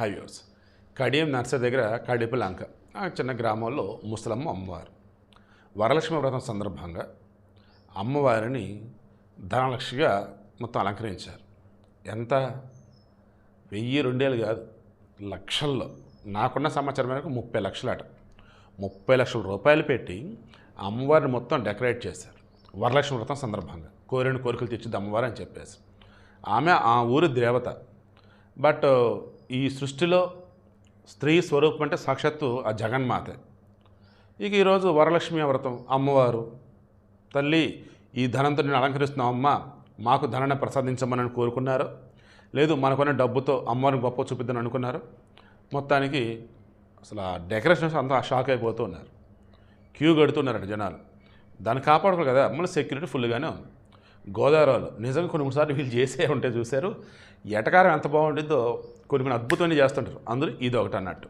Hi Kadiyam nursery దగ్గర కడిపు లంక. ఆ చిన్న గ్రామంలో ముసలమ్మ అమ్మవారు. వరలక్ష్మి వ్రతం సందర్భంగా అమ్మవారిని ధనలక్ష్మిగా మొత్తం అలంకరించారు. ఎంత? వెయ్యి రెండేళ్ళు కాదు లక్షల్లో. నాకున్న సమాచారం మేరకు ముప్పై లక్షలట. ముప్పై లక్షల రూపాయలు పెట్టి అమ్మవారిని మొత్తం డెకరేట్ చేశారు. వరలక్ష్మి వ్రతం సందర్భంగా. కోరిన కోరికలు తెచ్చింది అమ్మవారు అని చెప్పేసి. ఆమె ఆ ఊరి దేవత. బట్ ఈ సృష్టిలో స్త్రీ స్వరూపం అంటే సాక్షాత్తు ఆ జగన్మాతే. ఇక ఈరోజు వరలక్ష్మి వ్రతం అమ్మవారు తల్లి ఈ ధనంతో నేను అలంకరిస్తున్నాం అమ్మ మాకు ధనాన్ని ప్రసాదించమని కోరుకున్నారు. లేదు మనకున్న డబ్బుతో అమ్మవారిని గొప్ప చూపిద్దని అనుకున్నారు. మొత్తానికి అసలు ఆ డెకరేషన్స్ అంతా షాక్ అయిపోతూ ఉన్నారు. క్యూ కడుతున్నారట జనాలు. దాన్ని కాపాడుకోరు కదా మళ్ళీ సెక్యూరిటీ ఫుల్గానే ఉంది. గోదావరి నిజంగా కొన్ని సార్లు వీళ్ళు చేసే ఉంటే చూశారు. ఎటకారం ఎంత బాగుంటుందో కొన్ని కొన్ని అద్భుతమైన చేస్తుంటారు. అందులో ఇది ఒకటి అన్నట్టు